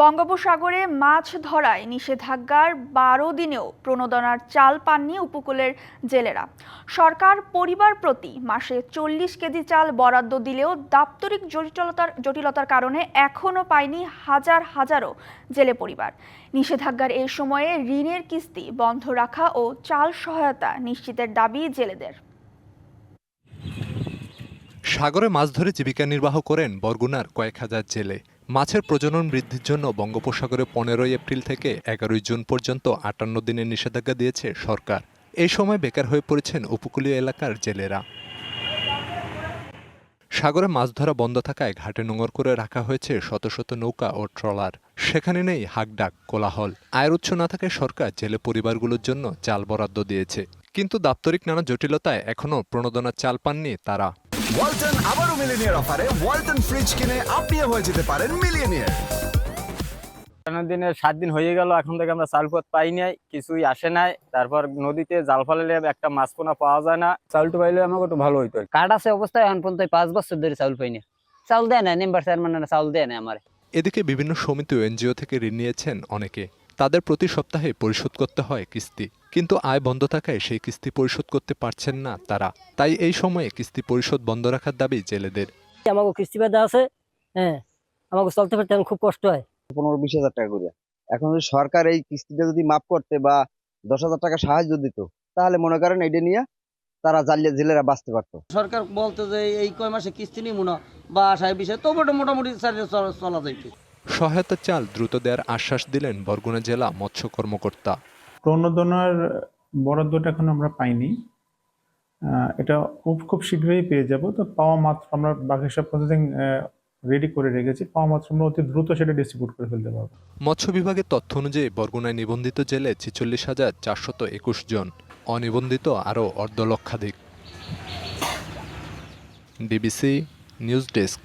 বঙ্গোপসাগরে মাছ ধরায় নিষেধাজ্ঞার বারো দিনেও প্রণোদনার চাল পাননি উপকূলের জেলেরা। সরকার পরিবার প্রতি মাসে চল্লিশ কেজি চাল বরাদ্দ দিলেও দাপ্তরিক জটিলতার জটিলতার কারণে এখনও পায়নি হাজার হাজারো জেলে পরিবার। নিষেধাজ্ঞার এই সময়ে ঋণের কিস্তি বন্ধ রাখা ও চাল সহায়তা নিশ্চিতের দাবি জেলেদের। সাগরে মাছ ধরে জীবিকা নির্বাহ করেন বরগুনার কয়েক হাজার জেলে। মাছের প্রজনন বৃদ্ধির জন্য বঙ্গোপসাগরে পনেরোই এপ্রিল থেকে এগারোই জুন পর্যন্ত আটান্ন দিনের নিষেধাজ্ঞা দিয়েছে সরকার। এই সময় বেকার হয়ে পড়েছেন উপকূলীয় এলাকার জেলেরা। সাগরে মাছ ধরা বন্ধ থাকায় ঘাটে নোঙর করে রাখা হয়েছে শত শত নৌকা ও ট্রলার। সেখানে নেই হাকডাক, কোলাহল। আয়ের উৎস না থাকায় সরকার জেলে পরিবারগুলোর জন্য চাল বরাদ্দ দিয়েছে। কিন্তু দাপ্তরিক নানা জটিলতায় এখনও প্রণোদনার চাল পাননি তারা। ওয়ালটন আবারও মিলিনিয়ার অফারে ওয়ালটন ফ্রিজ কিনে আপনিও হয়ে যেতে পারেন মিলিয়নিয়ার। দিনে সাত দিন হয়ে গেল এখন থেকে আমরা চালপথ পাই নাই কিছুই আসে নাই। তারপর নদীতে জাল ফালালে একটা মাছ পোনা পাওয়া যায় না। চালটা পাইলে আমাকে একটু ভালো হইতো। কাঠ আছে অবস্থায় এখন পর্যন্ত পাঁচ বছর ধরে চাউল পাইনি। চাউল দেয় না মেম্বার চেয়ারম্যান চাউল দেয় না আমার। এদিকে বিভিন্ন সমিতি ও এনজিও থেকে ঋণ নিয়েছেন অনেকে। তাদের প্রতি সপ্তাহে পরিশোধ করতে হয় কিস্তি। কিন্তু আয় বন্ধ থাকায় সেই কিস্তি পরিশোধ করতে পারছেন না তারা। তাই এই সময়ে কিস্তি পরিশোধ বন্ধ রাখার দাবি জেলেদের। আমাকে কিস্তি বাধা আছে হ্যাঁ আমাকে চলতে এখন খুব কষ্ট হয়। পনেরো বিশ হাজার টাকা করে এখন যদি সরকার এই কিস্তিটা যদি মাফ করতে বা দশ হাজার টাকা সাহায্য দিত তাহলে মনে করেন এটা নিয়ে তারা জালিয়া জেলেরা বাঁচতে পারতো। সরকার বলতে যে এই কয় মাসে কিস্তি নিব না বা আশায় বিষয়ে তবু এটা মোটামুটি চলা- চলা যাইতে সহায়তা চাল দ্রুত দেওয়ার আশ্বাস দিলেন বরগুনা জেলা মৎস্য কর্মকর্তা। প্রণোদনার বরাদ্দটা এখন আমরা পাইনি। এটা খুব খুব শীঘ্রই পেয়ে যাব। তো পাওয়া মাত্র আমরা বাকি সব প্রসেসিং রেডি করে রেখেছি। পাওয়া মাত্র আমরা অতি দ্রুত সেটা ডিস্ট্রিবিউট করে ফেলতে পারব। মৎস্য বিভাগের তথ্য অনুযায়ী বরগুনায় নিবন্ধিত জেলে ছেচল্লিশ হাজার চারশত একুশ জন অনিবন্ধিত আরও অর্ধ লক্ষাধিক। DBC news desk.